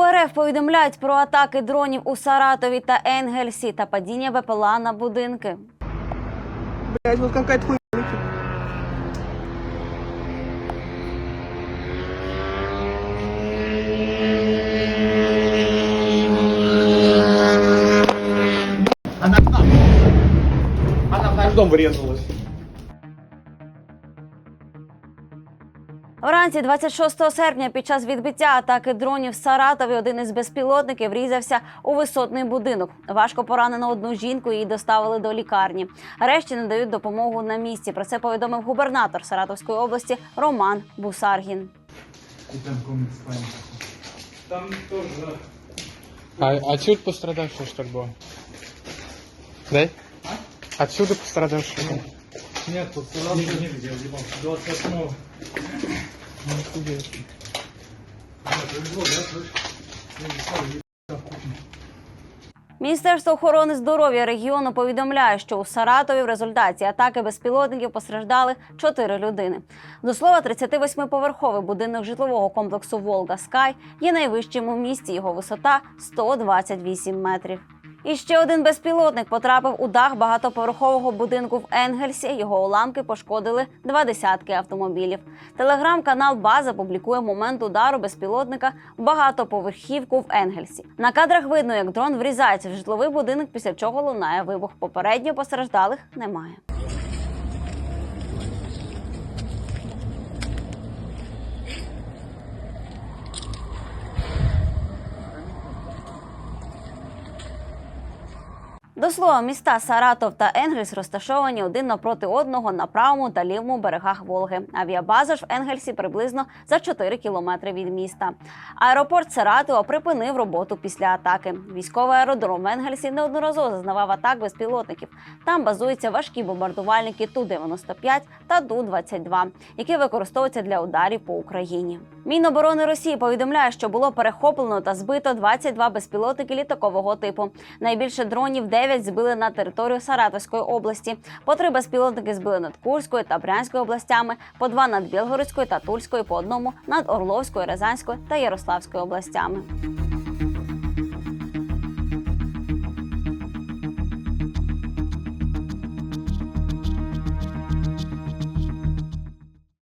У РФ повідомляють про атаки дронів у Саратові та Енгельсі та падіння БПЛА на будинки. Блять, вот какая-то хуйня. Она в наш дом врезалась. Вранці 26 серпня під час відбиття атаки дронів в Саратові один із безпілотників врізався у висотний будинок. Важко поранено одну жінку. Її доставили до лікарні. Решті надають допомогу на місці. Про це повідомив губернатор Саратовської області Роман Бусаргін. А отсюда пострадавший что ли был? Да? Отсюда пострадавший Нет, пострадавших нигде, 28 Міністерство охорони здоров'я регіону повідомляє, що у Саратові в результаті атаки безпілотників постраждали чотири людини. До слова, 38-поверховий будинок житлового комплексу Волга Скай є найвищим у місті. Його висота 128 метрів. І ще один безпілотник потрапив у дах багатоповерхового будинку в Енгельсі. Його уламки пошкодили два десятки автомобілів. Телеграм-канал База публікує момент удару безпілотника в багатоповерхівку в Енгельсі. На кадрах видно, як дрон врізається в житловий будинок, після чого лунає вибух. Попередньо постраждалих немає. До слова, міста Саратов та Енгельс розташовані один напроти одного на правому та лівому берегах Волги. Авіабаза ж в Енгельсі приблизно за 4 кілометри від міста. Аеропорт Саратова припинив роботу після атаки. Військовий аеродром в Енгельсі неодноразово зазнавав атак безпілотників. Там базуються важкі бомбардувальники Ту-95 та Ту-22, які використовуються для ударів по Україні. Міноборони Росії повідомляє, що було перехоплено та збито 22 безпілотники літакового типу. Найбільше дронів 9 збили на територію Саратовської області. По три безпілотники збили над Курською та Брянською областями, по два над Білгородською та Тульською, по одному над Орловською, Рязанською та Ярославською областями.